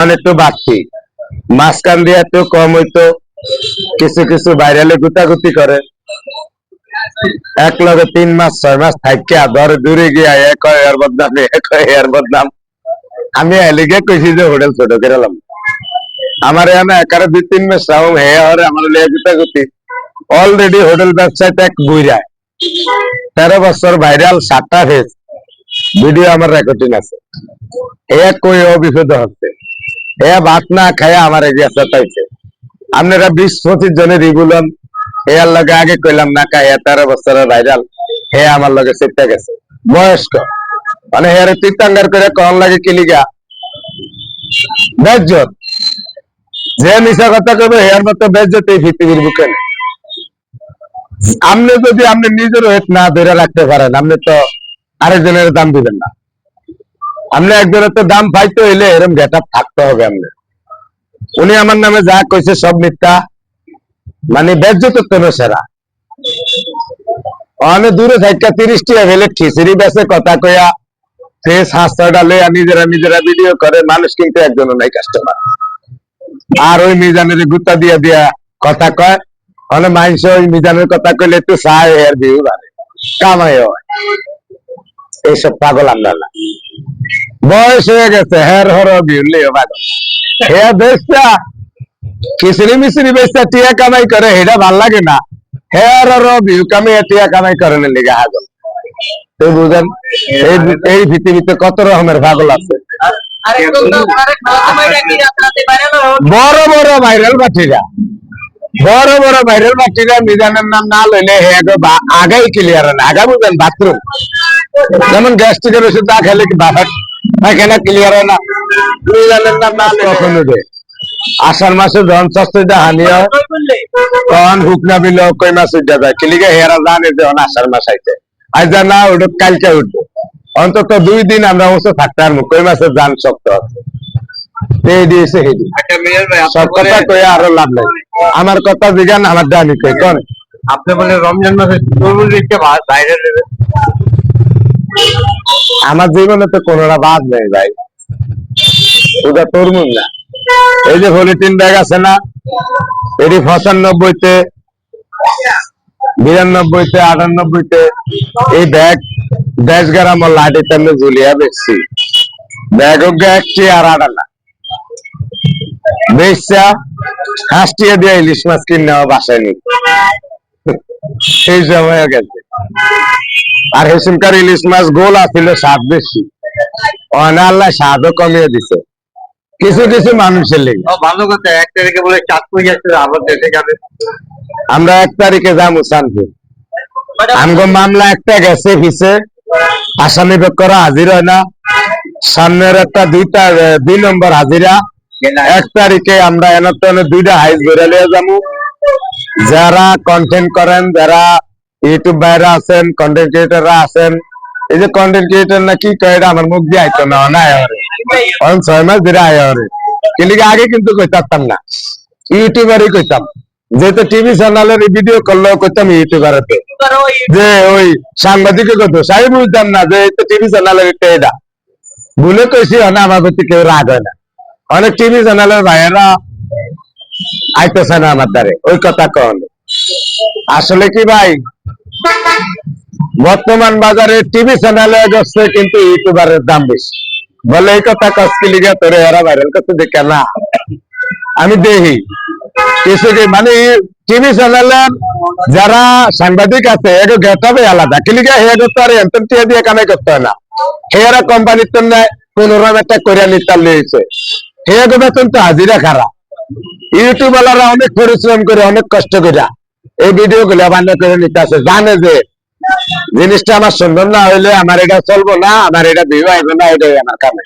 মানে একটু বাড়তি মাঝখান দিয়ে একটু কম হইতো, কিছু কিছু বাইরেলে গুতাগুতি করে। এক লগে তিন মাস, ছয় মাস থাকি ধরে দূরে গিয়া এক এর বদনাম এক এর বদনাম। আমি এলিগে কইছি যে হোটেল ছোট কেরালাম আমার এখানে একারে দুই তিন মাস রাম হে হরে, আমার লিয়ে গুতাগুতি। অলরেডি হোটেল ব্যবসায় এক বুইরায় তেরো বছর ভাইরাল, সাতটা ফেজ ভিডিও আমার রেকর্ডিং আছে। এ কই অবিশুদ্ধ হচ্ছে। এ ভাত না খায় আমার আপনারা বিশ পঁচিশ জনের লগে আগে কইলাম, না খায় তেরো বছরের ভাইরাল। হে আমার লগে চেপটা গেছে। বয়স্ক। মানে হেরে তীর্থাঙ্গার করে কম লাগে কিলিগা বেজ্জত। যে মিশা কথা কবে হেয়ার মতো বেজ্জত এই পৃথিবীর বুকে আপনি যদি আপনি নিজের হেত না ধরে রাখতে পারেন, আপনি তো আরেকজনের দাম দিবেন না। আপনি একজনের তো দাম পাইতে হইলে এরম গেট থাকতে হবে আপনি উনি আমার নামে যা কইছে সব মিথ্যা। মানে বেজ্জত কোনো সেরা। অনেক দূরে থাকা তিরিশ টিয়া ফেলে খিচুড়ি বেসে কথা কয়া ফেস হাসটা লইয়া নিজেরা নিজেরা ভিডিও করে, মানুষ কিন্তু একজনও নাই কাস্টমার আর ওই মিজানের গুত্তা দিয়া দিয়া কথা কয় অনেক মানুষ ওই মিজানের কথা কইলে একটু সাহায্য ভিউ বাড়ে। কামাই হয়। এইসব পাগল আমরা না বয়স হয়ে গেছে, হের হর পাগল হে বেচটা খিচড়ি মিচড়ি বেচটা টিয়া কামাই করে এটা ভালো লাগে না। হের হর ভিউ কামাই টিয়া কামাই করে না লিগা হাগল। তো বুঝেন, এই পৃথিবীতে কত রকমের পাগল আছে। বড় বড় ভাইরাল বাটিরা। বড় বড় ভাইরাল বাটিরা, মিজানের নাম না লইলে হে আগাই ক্লিয়ার না। আগা বুঝেন বাথরুম যেমন গ্যাস্ট্রিকের ওষুধ না খেলে কি বাফার পায়খানা ক্লিয়ার হয় না? আষাঢ় মাসে ধন শাস্ত্রটা হানি হয়। তখন হুক না বিল কই মাস উঠে যায়। কিলিকে হেরা জানে যে আষাঢ় মাস আইছে। আজ না উঠো কালকে উঠবো। অন্তত দুই দিন আমরা বসে থাকতে পারব কই মাসের যান শক্ত আছে। সব কথা কয়ে আরও লাভ নাই। আমার কথা জিগান আমার জানি কই কোন? আপনি বলে রমজান মাসে বাইরে দেবে। আমার জীবনে তো কোনোটা বাদ নেই ভাই। ওটা তরমুজ না। এই যে পলিথিন ব্যাগ আছে না, এটি পঁচানব্বইতে, বিরানব্বইতে, আটানব্বইতে, এই ব্যাগ দেশ গ্রাম লাঠিতে আমি ঝুলিয়া বেচছি। ব্যাগ একটি আর আটানা বেচছা হাঁসটিয়া দিয়ে ইলিশ মাছ কিনে বাসায় নি। সেই সময় গেছে। আর হেসিমকার ইলিশ মাছ গোল আছিল স্বাদ বেশি। অনা আল্লাহ স্বাদও কমিয়ে দিছে। কিছু কিছু মানুষের লেগে। ভালো কথা এক তারিখে বলে চাঁদপুর যাচ্ছে আবার দেশে যাবে। আমরা এক তারিখে যাব শান্তি আমগো মামলা একটা গেছে ফিসে আসামি করা হাজির হয় না। সামনের একটা দুইটা দুই নম্বর হাজিরা। এক তারিখে আমরা এনে দুইটা হাইস বেড়ে লিয়ে যাব যারা কন্টেন্ট করেন যারা ইউটিউব ভাইরা আছেন কন্টেন্ট ক্রিয়েটাররা আছেন। এই যে কন্টেন্ট ক্রিয়েটার না কি কয়টা? আমার মুখ দিয়ে আইতো না না অন ছয় মাস ধরে আয় হরে কিন্তু আগে কিন্তু কইতাম না। ইউটিউবারই কইতাম। যেহেতু টিভি চ্যানেলের ভিডিও করলেও কইতাম ইউটিউবারতে যে ওই সাংবাদিকের কত সাই বুঝতাম না যে এই তো টিভি চ্যানেলের এটা। ভুলে কইছি না আমার প্রতি কেউ রাগ হয় না। অনেক টিভি চ্যানেলের ভাইয়েরা আইতেছে না আমার দ্বারে। ওই কথা কন। আসলে কি ভাই? বর্তমান বাজারে টিভি চ্যানেলে যাচ্ছে কিন্তু ইউটিউবারের দাম বেশি। বলে এই কথা কষ্টি লিগে তোরে এরা ভাইরাল করতে দেখে না। আমি দেখি। কিছু কি মানে টিভি চ্যানেলের যারা সাংবাদিক আছে এগুলো গেটাবে আলাদা। কিলিকা হে তো আর এমন টিয়া দিয়ে কামাই করতে না। হেয়ারা কোম্পানির তো নেয় কোন রকম একটা করিয়া নিতাম লিয়েছে। হে বেতন তো হাজিরা খারাপ। ইউটিউব ওয়ালারা অনেক পরিশ্রম করে, অনেক কষ্ট করে এই ভিডিও গুলো বান্ধব করে নিতে আছে জানে যে জিনিসটা আমার সুন্দর না হইলে আমার এটা চলবো না, আমার এটা বিবাহ না, এটাই আমার কামে।